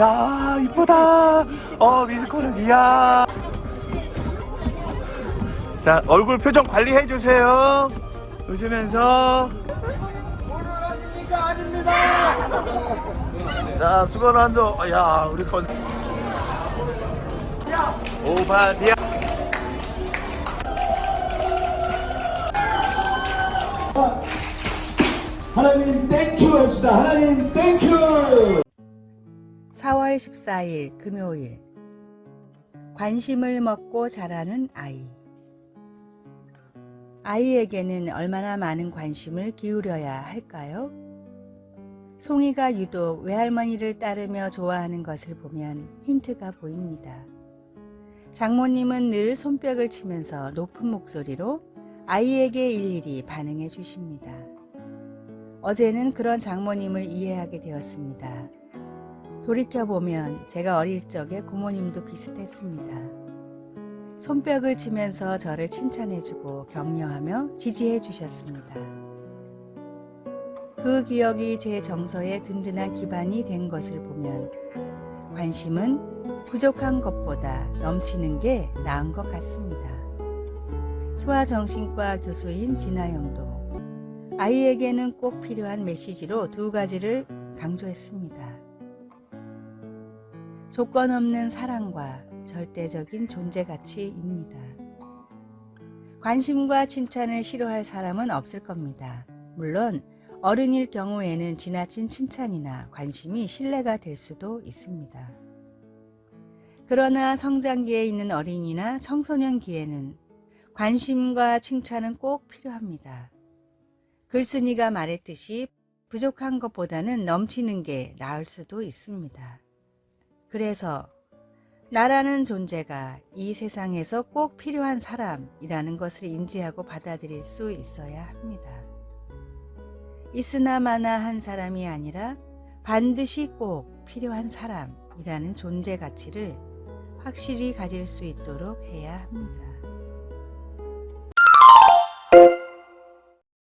야 이쁘다. 어 미스코리아 자 얼굴 표정 관리해 주세요. 웃으면서. 아닙니까 아닙니다 자 수건 한도 어, 야 우리 건. 오바디아 어. 하나님 땡큐 합시다. 하나님 땡큐. 4월 14일 금요일 관심을 먹고 자라는 아이 아이에게는 얼마나 많은 관심을 기울여야 할까요? 송이가 유독 외할머니를 따르며 좋아하는 것을 보면 힌트가 보입니다. 장모님은 늘 손뼉을 치면서 높은 목소리로 아이에게 일일이 반응해 주십니다. 어제는 그런 장모님을 이해하게 되었습니다. 돌이켜보면 제가 어릴 적에 고모님도 비슷했습니다. 손뼉을 치면서 저를 칭찬해주고 격려하며 지지해 주셨습니다. 그 기억이 제 정서에 든든한 기반이 된 것을 보면 관심은 부족한 것보다 넘치는 게 나은 것 같습니다. 소아정신과 교수인 진아영도 아이에게는 꼭 필요한 메시지로 두 가지를 강조했습니다. 조건 없는 사랑과 절대적인 존재 가치입니다. 관심과 칭찬을 싫어할 사람은 없을 겁니다. 물론 어른일 경우에는 지나친 칭찬이나 관심이 신뢰가 될 수도 있습니다. 그러나 성장기에 있는 어린이나 청소년기에는 관심과 칭찬은 꼭 필요합니다. 글쓴이가 말했듯이 부족한 것보다는 넘치는 게 나을 수도 있습니다. 그래서 나라는 존재가 이 세상에서 꼭 필요한 사람이라는 것을 인지하고 받아들일 수 있어야 합니다. 있으나 마나 한 사람이 아니라 반드시 꼭 필요한 사람이라는 존재 가치를 확실히 가질 수 있도록 해야 합니다.